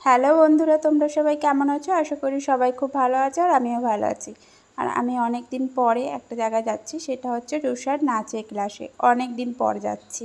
Hello বন্ধুরা, তোমরা সবাই কেমন আছো? আশা করি সবাই খুব ভালো আছো আর আমিও ভালো আছি। আর আমি অনেক দিন পরে একটা জায়গায় যাচ্ছি, সেটা হচ্ছে রুষার নাচে ক্লাসে অনেক দিন পর যাচ্ছি।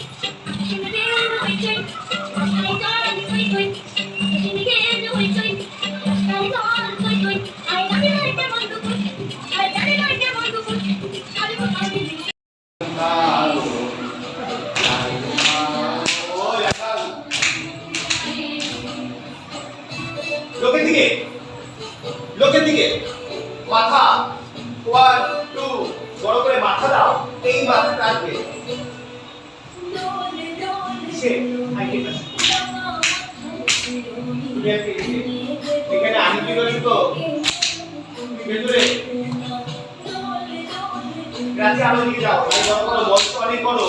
দিকে। লোকের দিকে। মাথা ওয়ান টু বড় করে মাথা দাও, এই মাথা রাখবে? এখানে আমি কি রয়েছে তো? ভেতরে। রাতে আলো দিকে যাও বড় করো বয়স অনেক করো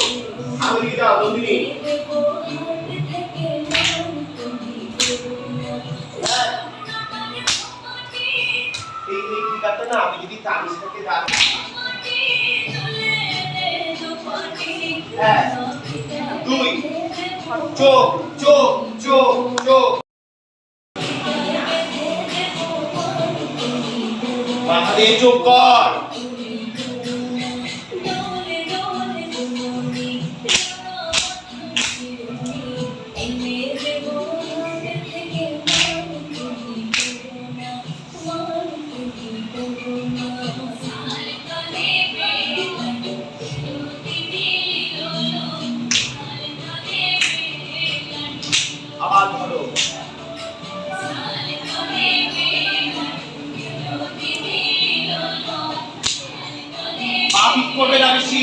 আলো দিকে যাও নন্দিনী এই না, আমি যদি তানিশাকে দাঁড় হ্যাঁ দুই। চোখ চোখ চোখ চোখ। দিয়ে চোখ কর। আবার ধরো পা করবে না বেশি।